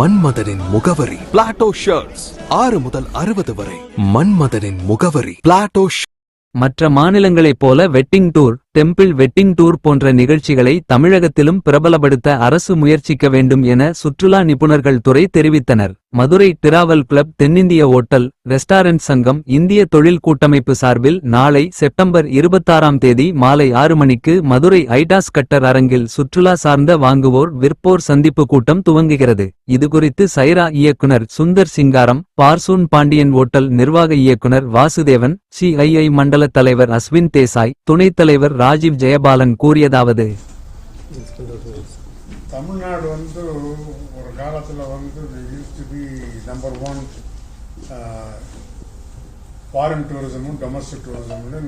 மன்மதனின் முகவரி. Plato shirts ஆறு முதல் அறுபது வரை. மன்மதனின் முகவரி. பிளாட்டோ மற்ற மாநிலங்களைப் போல wedding tour. Temple wedding tour போன்ற நிகழ்ச்சிகளை தமிழகத்திலும் பிரபலப்படுத்த அரசு முயற்சிக்க வேண்டும் என சுற்றுலா நிபுணர்கள் துறை தெரிவித்தனர். மதுரை டிராவல் கிளப் தென்னிந்திய ஓட்டல் ரெஸ்டாரண்ட் சங்கம் இந்திய தொழில் கூட்டமைப்பு சார்பில் நாளை செப்டம்பர் இருபத்தாறாம் தேதி மாலை ஆறு மணிக்கு மதுரை ஐடாஸ் கட்டர் அரங்கில் சுற்றுலா சார்ந்த வாங்குவோர் விற்போர் சந்திப்பு கூட்டம் துவங்குகிறது. இதுகுறித்து சைரா இயக்குனர் சுந்தர் சிங்காரம் பார்சூன் பாண்டியன் ஓட்டல் நிர்வாக இயக்குனர் வாசுதேவன் சிஐஐ மண்டல தலைவர் அஸ்வின் தேசாய் துணைத் தலைவர் ராஜீவ் ஜெயபாலன் கூறியதாவது. தமிழ்நாடு வந்து ஒரு காலத்தில் வந்து used to be number one foreign டூரிசமும் domestic டூரிசம்னு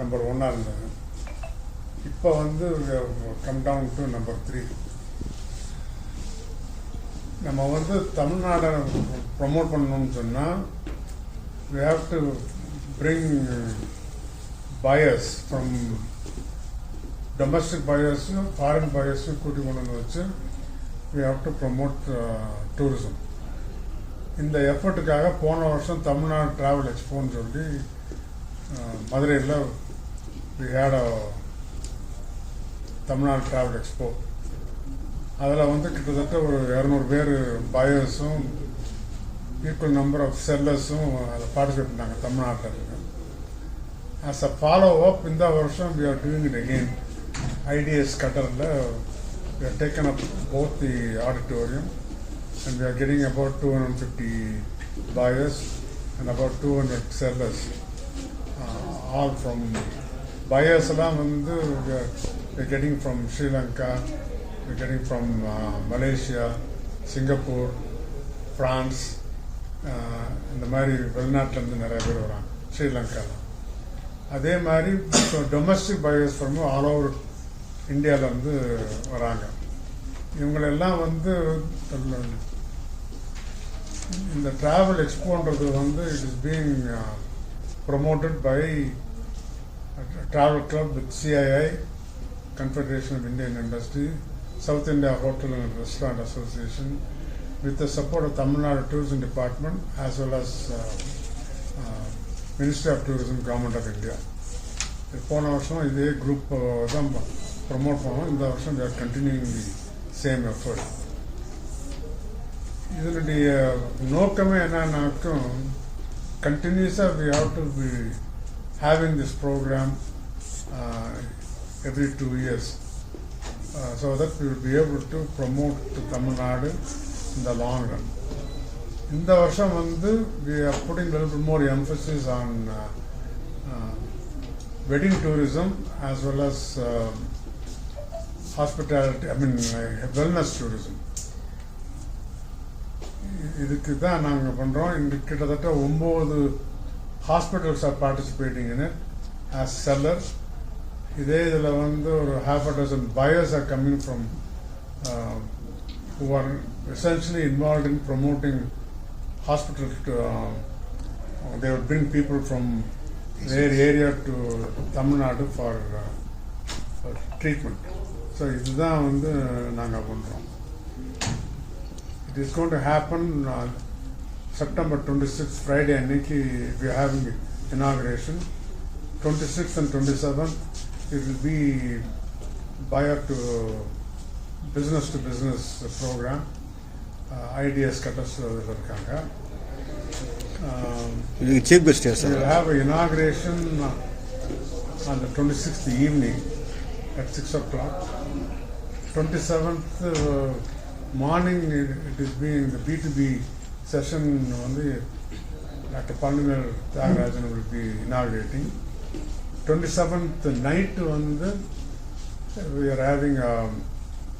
நம்பர் ஒன்னாக இருந்தது. இப்போ வந்து come down to number three நம்ம வந்து தமிழ்நாடை ப்ரமோட் பண்ணணும்னு சொன்னால் we have to bring buyers from domestic buyers foreign buyers கூட்டி கொண்டு வந்து வச்சு we have to promote uh, tourism. இந்த எஃபர்ட்டுக்காக போன வருஷம் தமிழ்நாடு டிராவல் எக்ஸ்போன்னு சொல்லி uh, மதுரையில் we had a Tamil Nadu travel expo அதில் வந்து கிட்டத்தட்ட ஒரு இரநூறு பேர் பயர்ஸும் ஈக்குவல் நம்பர் ஆஃப் செல்லர்ஸும் அதில் பார்ட்டிசிபேட் பண்ணாங்க தமிழ்நாட்டில் ஆஸ் அ ஃபாலோ அப் இந்த வருஷம் we are doing it again ITS கட்டரில் we are taken up both the auditorium and we are getting about two hundred fifty buyers and about 200 sellers. Uh, all from buyers வந்து we are we're getting from Sri Lanka we're getting from uh, uh, இந்த மாதிரி வெளிநாட்டிலேருந்து நிறைய பேர் வராங்க. ஸ்ரீலங்காவில் அதே மாதிரி domestic buyers from all over இந்தியாவிலேருந்து வராங்க. இவங்களெல்லாம் வந்து இந்த ட்ராவல் எக்ஸ்போன்றது வந்து it is being promoted by travel club with CII confederation of Indian industry south India hotel and restaurant association with the support of Tamil Nadu tourism department as well as ministry of tourism government of India போன வருஷம் இதே group தான் promote பண்ணோம் இந்த வருஷம் we are continuing the same effort இதனுடைய நோக்கமே என்னன்னாக்கும் கண்டினியூஸாக we have to be having this programme every two years so that we will be able to promote Tamil Nadu in the long run. இந்த வருஷம் வந்து we are putting little more emphasis on wedding tourism as well as hospitality I mean wellness tourism இதுக்கு தான் நாங்கள் பண்ணுறோம் இங்கே கிட்டத்தட்ட ஒம்பது hospitals are participating in as seller இதே இதில் வந்து ஒரு half a dozen buyers are coming from who are essentially involved in promoting hospital to, uh, they would bring people from their area to Tamil Nadu for, uh, for treatment. So இதுதான் வந்து நாங்கள் பண்ணுறோம் it is going to happen September twenty six Friday அன்னைக்கு we having inauguration twenty six and twenty seven it will be buyer to business to business programme IDS cutters இருக்காங்க இதுக்கு chief guest யார் We sir will have an inauguration uh, on the 26th evening at 6 o'clock. 27th uh, morning, it it is being, the B2B session வந்து Dr. Palnivel Tyagarajan will be inaugurating. 27th night வந்து we are having um,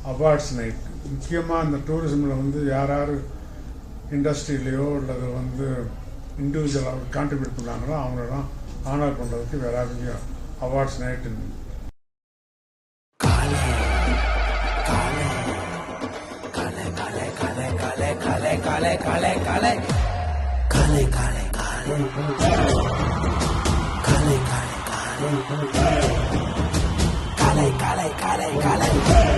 awards night முக்கியமாக அந்த டூரிசமில் வந்து யார் யார் இண்டஸ்ட்ரியிலையோ அல்லது வந்து இண்டிவிஜுவலாக கான்ட்ரிபியூட் பண்ணாங்களோ அவங்களெல்லாம் ஆனர் பண்ணுறதுக்கு வேற அவார்ட்ஸ் நைட் கலை கலை கலை கலை கலை கலை கலை கலை கலை கலை கலை கலை கலை கலை